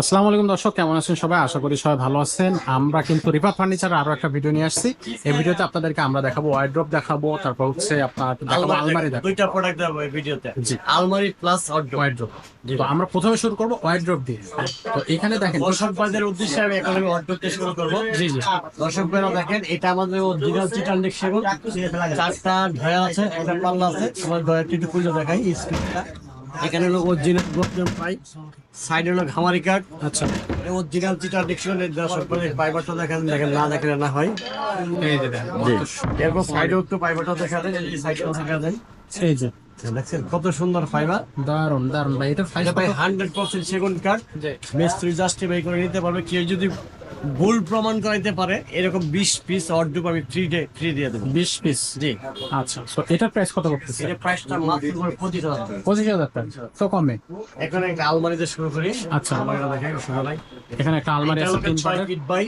আসসালামু আলাইকুম দর্শক কেমন আছেন সবাই? আশা করি সবাই ভালো আছেন। আমরা কিন্তু রিফা ফার্নিচার আরও একটা ভিডিও নিয়ে আসছি। এই ভিডিওতে আপনাদেরকে আমরা দেখাবো ওয়াইড্রপ দেখাবো তারপর হচ্ছে আপনার দেখাবো আলমারি দেখাবো। দুইটা প্রোডাক্ট দেবো এই ভিডিওতে জি। আলমারি প্লাস ওয়াইড্রপ তো আমরা প্রথমে শুরু করব ওয়াইড্রপ দিয়ে। তো এখানে দেখেন দর্শক ভাইদের উদ্দেশ্যে আমি এখন আমি আউটডোর দিয়ে শুরু করব। জি জি। দর্শক ভাইরা দেখেন এটা আমাদের অরিজিনাল চিটান সেগুন। চারটা ধয়া আছে একটা পাল্লা আছে। তোমার ধয়াটি একটু খুলে দেখাই স্ক্রিনটা এখানে হলো অরিজিনাল গোল্ডেন পাইপ সাইডে হলো ঘামারি কাঠ আচ্ছা। অরিজিনাল চিটার ডিকশন দর্শক ভাই পাইবারটা দেখেন দেখেন না দেখেন না হয়। এরপর সাইডেও একটু পাইবারটা দেখা দেয় এই সাইডেও দেখা দেয়। এই যে। দেখছেন কত সুন্দর ফাইবার দারুণ দারুণ ভাই এটা ভাই হান্ড্রেড পার্সেন্ট সেগুন কাঠ মিস্ত্রি জাস্টিফাই করে নিতে পারবে। কেউ যদি ভুল প্রমাণ করাইতে পারে এরকম বিশ পিস অর্ডুপ আমি ফ্রি ডে ফ্রি দিয়ে দেবো। বিশ পিস জি। আচ্ছা তো এটার প্রাইস কত করতেছে এটা প্রাইসটা মাত্র করে পঁচিশ হাজার। পঁচিশ হাজার টাকা। তো কমে? এখন একটা আলমারিতে শুরু করি। আচ্ছা। আলমারিটা এখানে একটা আলমারি আছে তিন ছয় ফিট বাই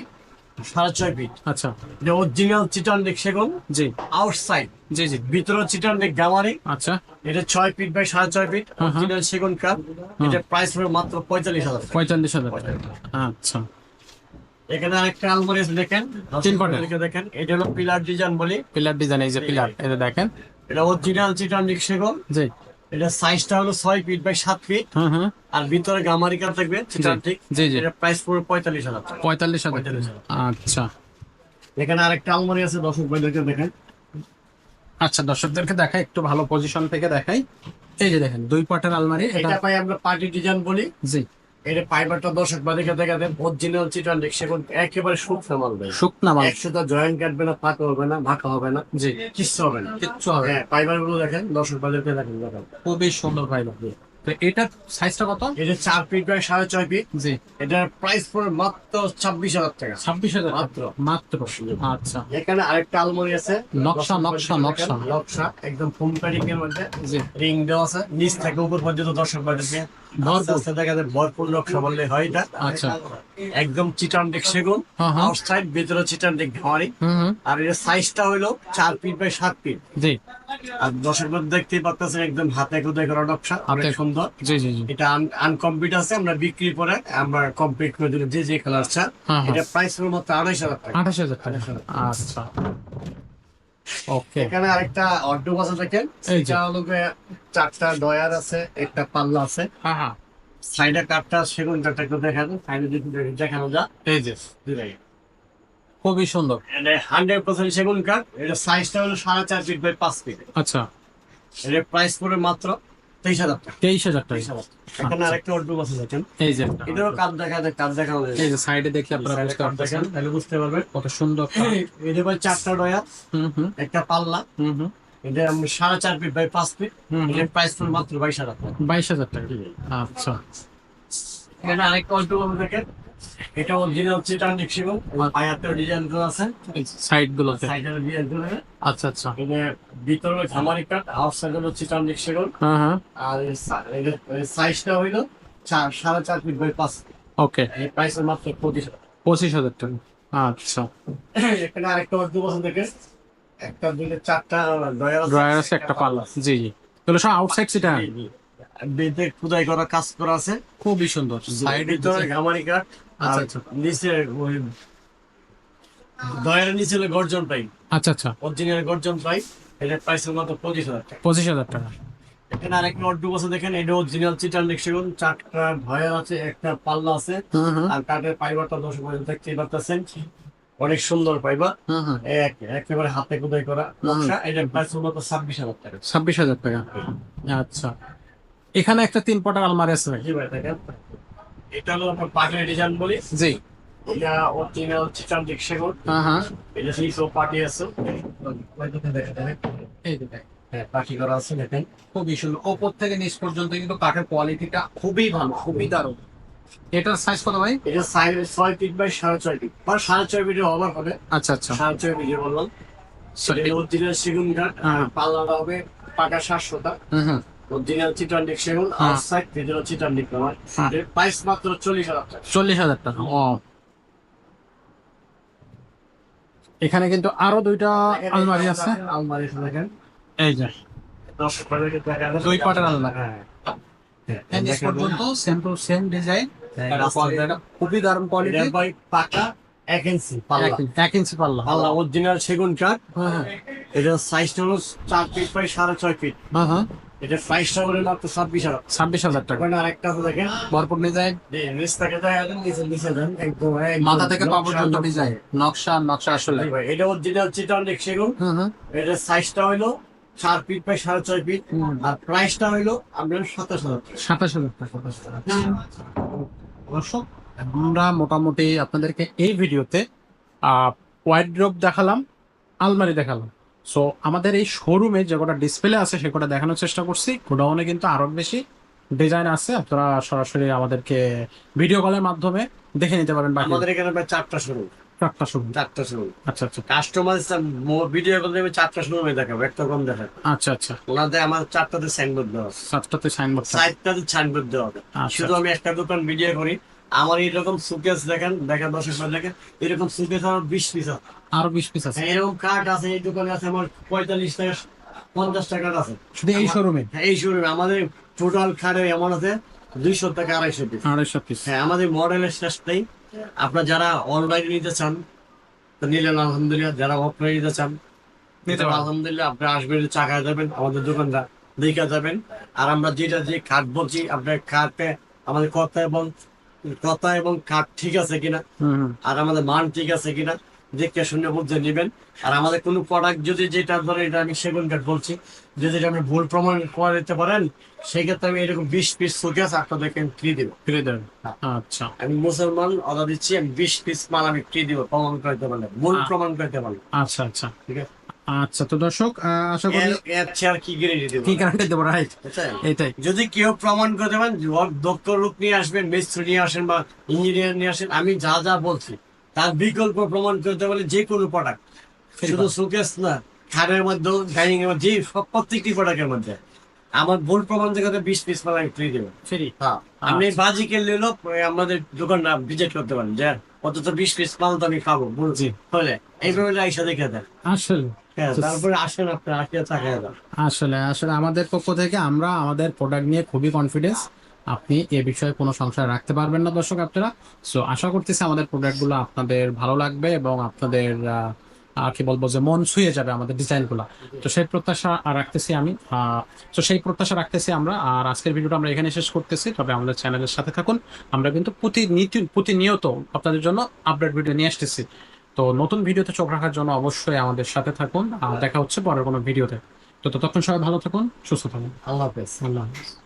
সাড়ে ছয় ফিট আচ্ছা। এটা অরিজিনাল চিটান ডেক সেগুন। জি। আউটসাইড জি জি। ভিতরে চিটান ডেক গামারি। আচ্ছা। এটা ছয় ফিট বাই সাড়ে ছয় ফিট হ্যাঁ, হ্যাঁ। অরিজিনাল সেগুন কাঠ এটা প্রাইস হবে মাত্র পঁয়তাল্লিশ হাজার পঁয়তাল্লিশ হাজার আচ্ছা। এখানে আরেকটা আলমারি আছে দেখেন তিন পাটের। দেখেন এটা হলো পিলার ডিজাইন বলি। পিলার ডিজাইন এই যে পিলার এটা দেখেন। এটা অরিজিনাল চিটান ডেক জি। এটা সাইজটা হলো ছয় ফিট বাই সাত ফিট আর ভিতরে গামারি কাঠ থাকবে চিটান ঠিক? জি, জি। এটা প্রাইস পড়বে পঁয়তাল্লিশ হাজার পঁয়তাল্লিশ। আচ্ছা। এখানে আরেকটা আলমারি আছে দর্শক ভাইদেরকে দেখেন। আচ্ছা দর্শকদেরকে দেখাই একটু ভালো পজিশন থেকে দেখাই। এই যে দেখেন দুই পাটের আলমারি এটা এটা পাই আমরা পার্টি ডিজাইন বলি। জি। এটা ফাইবারটা দর্শক ভাইদেরকে দেখা দেন অরিজিনাল চিটান ডেক সেগুন একেবারে শুকনো মাল শুকনা মাল। জয়েন্ট কাটবে না ফাঁকা হবে না ভাকা হবে না। জি। কিচ্ছু হবে না। কিচ্ছু হবে হ্যাঁ ফাইবারগুলো দেখেন দর্শক দেখেন দেখেন। খুবই সুন্দর ফাইবার তো এটার সাইজটা কত? এটা চার ফিট বাই সাড়ে ছয় ফিট জি। এটার প্রাইস পড়বে মাত্র ছাব্বিশ হাজার টাকা। ছাব্বিশ হাজার মাত্র। মাত্র। আচ্ছা। এখানে আরেকটা আলমারি আছে। নকশা, নকশা, নকশা। নকশা। একদম ফোম প্যাডিং এর মধ্যে। জি। রিং দেওয়া আছে। নিচ থেকে উপর পর্যন্ত দর্শক বাড়িতে ভরপুর। ভরপুর দেখা যায় ভরপুর নকশা বললে হয় এটা। আচ্ছা। একদম সেগুন হ্যাঁ, হ্যাঁ। আউটসাইড ভিতরে ঘামারি আর এর সাইজটা হলো চার ফিট বাই সাত ফিট জি। আর দর্শক পাচ্ছেন একদম হাতে করা নকশা অনেক সুন্দর। জি জি এটা আনকমপ্লিট আছে আমরা বিক্রি করে আমরা কমপ্লিট করে দিলে যে যে কালার চান হ্যাঁ। এটা প্রাইস হলো মাত্র আড়াইশ হাজার টাকা। আঠাশ হাজার টাকা। আচ্ছা। এখানে আরেকটা অর্ডো বাসা দেখেন। এই হলো চারটা ডয়ার আছে একটা পাল্লা আছে। হ্যাঁ হ্যাঁ সাইডে কাঠটা সেগুন কাঠটা একটু দেখানো সাইডে যদি দেখানো যা এই যে। খুবই সুন্দর। হান্ড্রেড পার্সেন্ট সেগুন কাঠ এটা সাইজটা হলো সাড়ে চার ফিট বাই পাঁচ ফিট আচ্ছা। এটা প্রাইস পড়ে মাত্র তেইশ হাজার টাকা। তেইশ হাজার টাকা। এখানে আরেকটা বাসা দেখেন। এই যে এটারও কাঠ দেখা যায় এই যে সাইডে দেখলে আপনারা বুঝতে কাঠ তাহলে বুঝতে পারবেন। কত সুন্দর এটা ভাই চারটা ডয়ার হুম হুম। একটা পাল্লা। হুম হুম। এটা আমি সাড়ে চার ফিট বাই পাঁচ ফিট। হুম হুম। প্রাইস মাত্র বাইশ হাজার টাকা। বাইশ হাজার টাকা। আচ্ছা। এখানে আরেকটা ভাবে দেখেন। এটা অরিজিনাল চিটান পায়াতের ডিজাইন আছে। সাইড গুলোতে। সাইডের ডিজাইন আছে আচ্ছা আচ্ছা। এটা ভিতরে কাট আউটসাইড হলো চিটান হ্যাঁ হ্যাঁ। আর সাইজটা হইল চার সাড়ে চার ফিট বাই পাঁচ। ওকে এই প্রাইসের মাত্র পঁচিশ। পঁচিশ হাজার টাকা। আচ্ছা। এখানে আরেকটা অল্প বছর দেখেন একটা দুইটা চারটা ড্রয়ার আছে। একটা পাল্লা জি জি। তাহলে সব আউটসাইড সেটা বেদে খুদাই করা কাজ করা আছে। খুবই সুন্দর। সাইডে ভিতরে ঘামারি কাঠ আচ্ছা, আচ্ছা আচ্ছা। আচ্ছা নিচে ওই দয়ের নিচে হলো গর্জন পাইপ আচ্ছা আচ্ছা। অরিজিনাল গর্জন পাইপ এটার প্রাইস হলো মাত্র পঁচিশ হাজার টাকা। পঁচিশ হাজার টাকা। এখানে আরেকটা অর্ডু বসে দেখেন এটা অরিজিনাল চিটার নেক্সন চারটা ভয় আছে একটা পাল্লা আছে হুম হুম। আর কাঠের পাইবারটা দশ পর্যন্ত দেখতেই পাচ্ছেন অনেক সুন্দর হুম এক একেবারে হাতে কোদাই করা নকশা এটার প্রাইস হলো মাত্র ছাব্বিশ হাজার টাকা। ছাব্বিশ হাজার টাকা। আচ্ছা। এখানে একটা তিন পটার আলমারি আছে জি ভাই দেখেন। এটা হলো আপনার পাটের ডিজাইন বলি। জি। এটা অরিজিনাল চিটার নেক্সন হ্যাঁ হ্যাঁ। এটা সেই সব পার্টি আছে। এই যে দেখ, হ্যাঁ পার্টি করা আছে দেখেন। খুবই সুন্দর। ওপর থেকে নিচ পর্যন্ত কিন্তু কাঠের কোয়ালিটিটা খুবই ভালো খুবই দারুণ। এটার সাইজ কত ভাই? এটা সাইজ ছয় ফিট বাই সাড়ে ছয় ফিট বা সাড়ে ছয় ফিটের ওভার হবে। আচ্ছা আচ্ছা। সাড়ে ছয় ফিটের বললাম। এ- অরিজিনাল সেগুন কাঠ। হ্যাঁ। পাল্লাটা হবে পাকা সাতশোটা হুম হুম অরিজিনাল সেগুন হ্যাঁ। আউটসাইড ভিতরে চিটান্ডিক আমার হ্যাঁ। প্রাইস মাত্র চল্লিশ হাজার টাকা। চল্লিশ হাজার টাকা ও এখানে কিন্তু আরও দুইটা আলমারি আছে। আলমারি দেখেন। এই যে। দশ পাটের দেখা যাচ্ছে। দুই পাটের আলমারি। হ্যাঁ। পর্যন্ত সেম টু সেম ডিজাইন খুবই দারুণ কোয়ালিটি পাকা এক ইঞ্চি পাল্লা। এক ইঞ্চি পাল্লা। পাল্লা অরিজিনাল সেগুন কাঠ। হ্যাঁ হ্যাঁ। এটা সাইজটা হলো চার ফিট বাই সাড়ে ছয় ফিট হ্যাঁ হ্যাঁ। এটা প্রাইসটা হলো মাত্র ছাব্বিশ হাজার। ছাব্বিশ হাজার টাকা। ওখানে আরেকটা আছে দেখেন। ভরপুর ডিজাইন যে যায় নিচে নিচে দেন। একদম একদম। মাথা থেকে পা পর্যন্ত নকশা- ডিজাইন নকশা নকশা আসলে। এটা অরিজিনাল চিটানিক সেগুন। এটা সাইজটা হইল চার ফিট বাই সাড়ে ছয় ফিট আর প্রাইসটা হইল আপনার সাতাশ হাজার সাতাশ হাজার টাকা। দর্শক আমরা মোটামুটি আপনাদেরকে এই ভিডিওতে ওয়াইড্রপ দেখালাম আলমারি দেখালাম। সো আমাদের এই শোরুমে যে কটা ডিসপ্লে আছে সে কটা দেখানোর চেষ্টা করছি। গোডাউনে কিন্তু আরও বেশি ডিজাইন আছে। আপনারা সরাসরি আমাদেরকে ভিডিও কলের মাধ্যমে দেখে নিতে পারেন আমাদের এখানে প্রায় চারটা শুরু চারটা শোরুম চারটা শুরু আচ্ছা আচ্ছা। কাস্টমার ভিডিও করলে আমি চারটা শুরু দেখাবো একটা কম দেখাবো। আচ্ছা আচ্ছা। ওনাদের আমার চারটাতে সাইনবোর্ড দেওয়া আছে। সাইনবোর্ড চারটাতে সাইনবোর্ড দেওয়া আচ্ছা। শুধু আমি একটা দোকান ভিডিও করি আমার এইরকম সুকেস দেখেন দেখেন দর্শক দেখেন এরকম সুকেস আমার বিশ পিস আছে। আরও বিশ পিস আছে। এরকম কার্ড আছে এই দোকানে আছে আমার পঁয়তাল্লিশ টাকা পঞ্চাশ টাকার আছে। শুধু এই শোরুমে হ্যাঁ, এই শোরুমে আমাদের টোটাল কার্ডে এমন আছে দুইশো টাকা আড়াইশো পিস আড়াইশো পিস হ্যাঁ আমাদের মডেলের শেষ নেই। আপনার যারা অনলাইনে নিতে চান নিলেন আলহামদুলিল্লাহ। যারা অফলাইনে নিতে চান নিতে আলহামদুলিল্লাহ। আপনি আসবেন চাকায় যাবেন আমাদের দোকানটা দেখা যাবেন। আর আমরা যেটা যে কাঠ বলছি আপনার কাঠে আমাদের কথা এবং কথা এবং কাঠ ঠিক আছে কিনা? আর আমাদের মান ঠিক আছে কিনা? দেখে শুনে বুঝে নেবেন। আর আমাদের কোনো প্রোডাক্ট যদি যেটা ধরে এটা আমি সেগুন কাঠ বলছি যদি আপনি ভুল প্রমাণ করে দিতে পারেন সেক্ষেত্রে আমি এরকম বিশ পিস সুকেস আপনাদেরকে ফ্রি দেবো। ফিরে দেবেন? আচ্ছা। আমি মুসলমান অর্ডার দিচ্ছি আমি বিশ পিস মাল আমি ফ্রি দিব প্রমাণ করতে পারলে। ভুল প্রমাণ করতে পারলে। আচ্ছা আচ্ছা। ঠিক আছে? আচ্ছা তো দর্শক আশা করি আর কি গ্যারেন্টি দেবো? কি গ্যারান্টি দেবো রাইট? এইটাই যদি কেউ প্রমাণ করতে পারেন দক্ষ লোক নিয়ে আসবেন মিস্ত্রি নিয়ে আসেন বা ইঞ্জিনিয়ার নিয়ে আসেন আমি যা যা বলছি তার বিকল্প প্রমাণ করতে পারলে যে কোনো প্রোডাক্ট শুধু সুকেস না খাটের মধ্যে ডাইনিং এর মধ্যে সব প্রত্যেকটি প্রোডাক্টের মধ্যে। আমার ভুল প্রমাণ দেখাতে বিশ পিস মাল আমি ফ্রি দেবো। ফ্রি হ্যাঁ। আপনি বাজিকে নিলেও আমাদের দোকানটা ভিজিট করতে পারেন যে অন্তত বিশ পিস মাল তো আমি খাব বলছি হলে। এইভাবে আইসা দেখে দেন। আসলে। হ্যাঁ আসলে আসলে আমাদের পক্ষ থেকে আমরা আমাদের প্রোডাক্ট নিয়ে খুবই কনফিডেন্স আপনি এ বিষয়ে কোনো সংশয় রাখতে পারবেন না দর্শক আপনারা। সো আশা করতেছি আমাদের প্রোডাক্টগুলো আপনাদের ভালো লাগবে এবং আপনাদের আহ, কি বলব যে মন ছুঁয়ে যাবে আমাদের ডিজাইনগুলো তো সেই প্রত্যাশা রাখতেছি আমি। তো সেই প্রত্যাশা রাখতেছি আমরা। আর আজকের ভিডিওটা আমরা এখানে শেষ করতেছি। তবে আমাদের চ্যানেলের সাথে থাকুন। আমরা কিন্তু প্রতিনিয়ত প্রতিনিয়ত আপনাদের জন্য আপডেট ভিডিও নিয়ে আসতেছি। তো নতুন ভিডিওতে চোখ রাখার জন্য অবশ্যই আমাদের সাথে থাকুন। আর দেখা হচ্ছে পরের কোনো ভিডিওতে। তো ততক্ষণ সবাই ভালো থাকুন সুস্থ থাকুন। আল্লাহ হাফেজ। আল্লাহ হাফিজ।